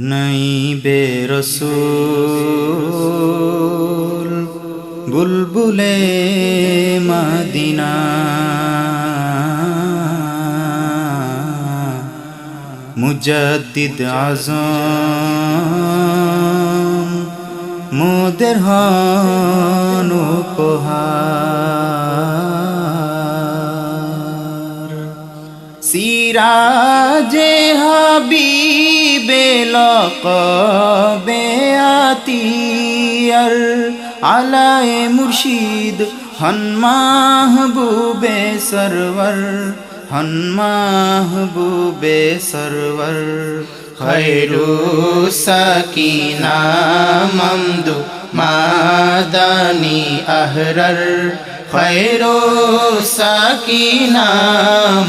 নাই বেরসুল বুলবুলে মাদিনা। মুজাদ্দিদ আজম। মোদের হন উপহার। সিরাজে হাবিবে লকবে আতিয়ার আলায়ে মুর্শিদ হন মাহবুবে সরওয়ার, হন মাহবুবে সরওয়ার। খৈরু সাকিনা মমদু মাদানি আহরর। খৈরু সাকিনা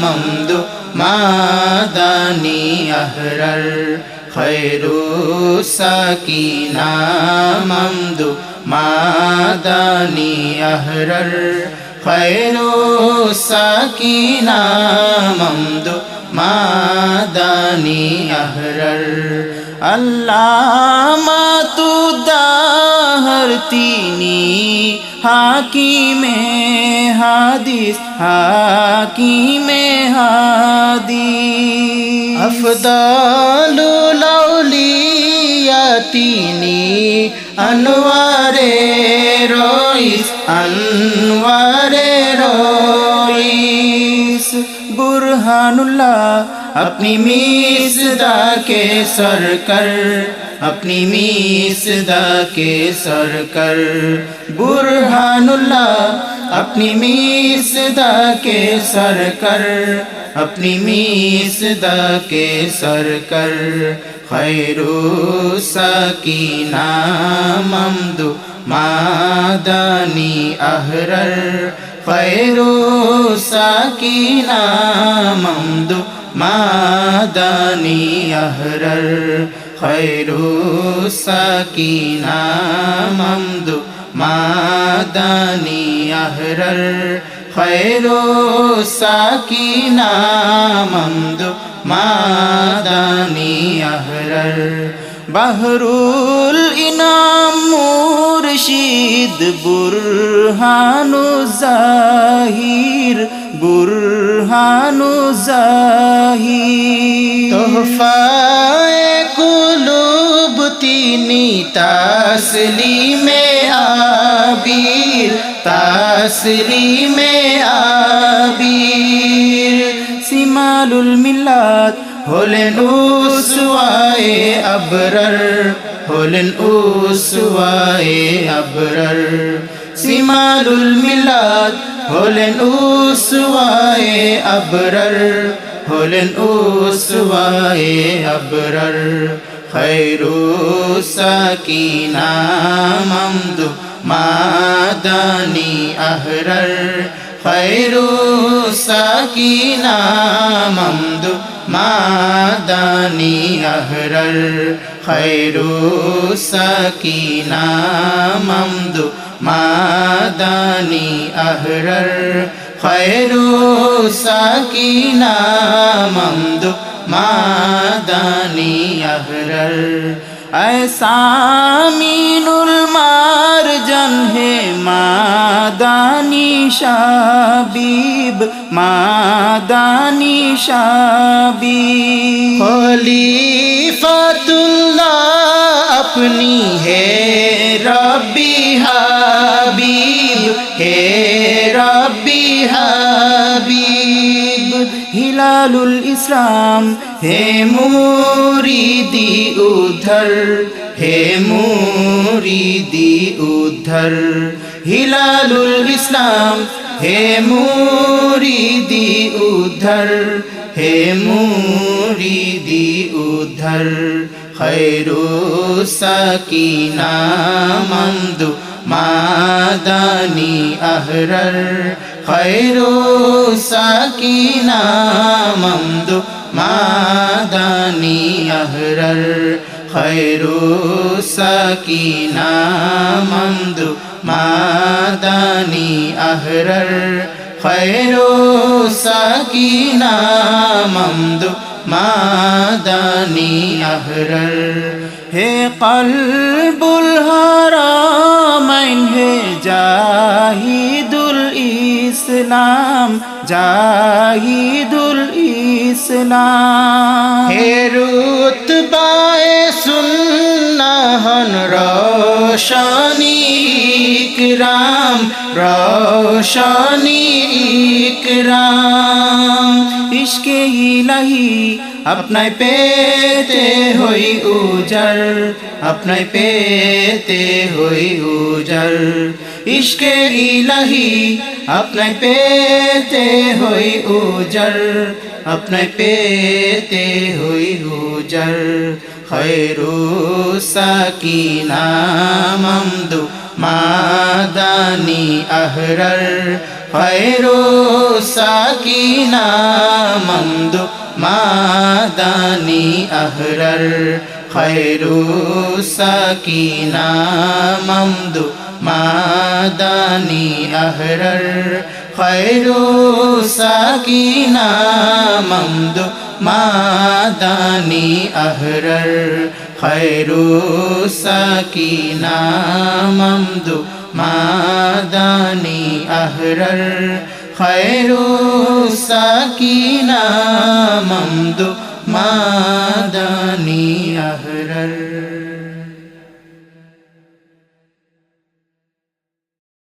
মমদু মাদানি আহরর খৈরু সাকিনা মমদু। মাদানি আহরর খৈরু সাকিনা মমদু। মাদানি আহরর আল্লামা তুদাহর তিনি হাকিমে হাদিস হাকিমে হাদিস আফদালুল আউলিয়া তিনি আনোয়ারে রইস আনোয়ারে রইস বুরহানুল্লাহ अपनी मिसदा के اپنی میسدہ کے سر کر۔ برہان اللہ اپنی میسدہ کے سر کر۔ اپنی میسدہ کے سر کر۔ خیر سکینہ ممد مادانی احرر۔ خیر سکینہ ممد مادانی احرر۔ খৈরু সাকিনা মমদু মাদানি আহরর খৈরু সাকিনা মমদু মাদানি আহরর বাহরুল ইনাম মুর্শিদ বুরহানু জাহির বুরহানু জাহির তোহফায়ে تینی تاسلی میں آبیر تاسلی آبیر۔ سمال الملات ہولن اوسوائے ابرر۔ ہولن اوسوائے ابرر۔ سمال الملات ہولن اوسوائے ابرر۔ ہولن اوسوائے ابرر۔ খৈরু সাকিনা মমদু মাদানি আহরার খৈরু সাকিনা মমদু মাদানি আহরার খৈরু সাকিনা মমদু মাদানি আহরার খৈরু সাকিনা মমদু মাদানি আহরার ऐसामीनुल मारजन है मादानी शाबीब मादानी शाबीब खलीफतुल्लाह अपनी है रब्बी हबीब है रब्बी हबीब হিলালুল ইসলাম। হে মুরিদি উধর হে মুরিদি উধর হিলালুল ইসলাম, হে মুরিদি উধর হে মুরিদি উধর খৈরু সাকিনা মন্দু, মাদানি আহরর। خير ساكينا ممدو ماداني أهرر خير ساكينا ممدو ماداني أهرر خير ساكينا ممدو ماداني أهرر هي قلب الهرامين هي جاهد ইসলাম জাহিদুল ইসলাম। হে রুতবায়ে সুন্নাহন রোশনী ইকরাম রোশনী ইকরাম। ইশকে ইলাহি আপনায় পেতে হই উজার আপনায় পেতে হই উজার। ইশকে ইলাহি আপনায় পেতে হই উজার। আপনায় পেতে হই উজার। খৈরু সাকিনা মমদু মাদানি আহরার। খৈরু সাকিনা মমদু মাদানি আহরার। খৈরু সাকিনা মমদু মাদানি আহরার খৈরু সাকিনা মমদু মাদানি আহরার খৈরু সাকিনা মমদু মাদানি আহরার খৈরু সাকিনা মমদু মাদানি আহরার।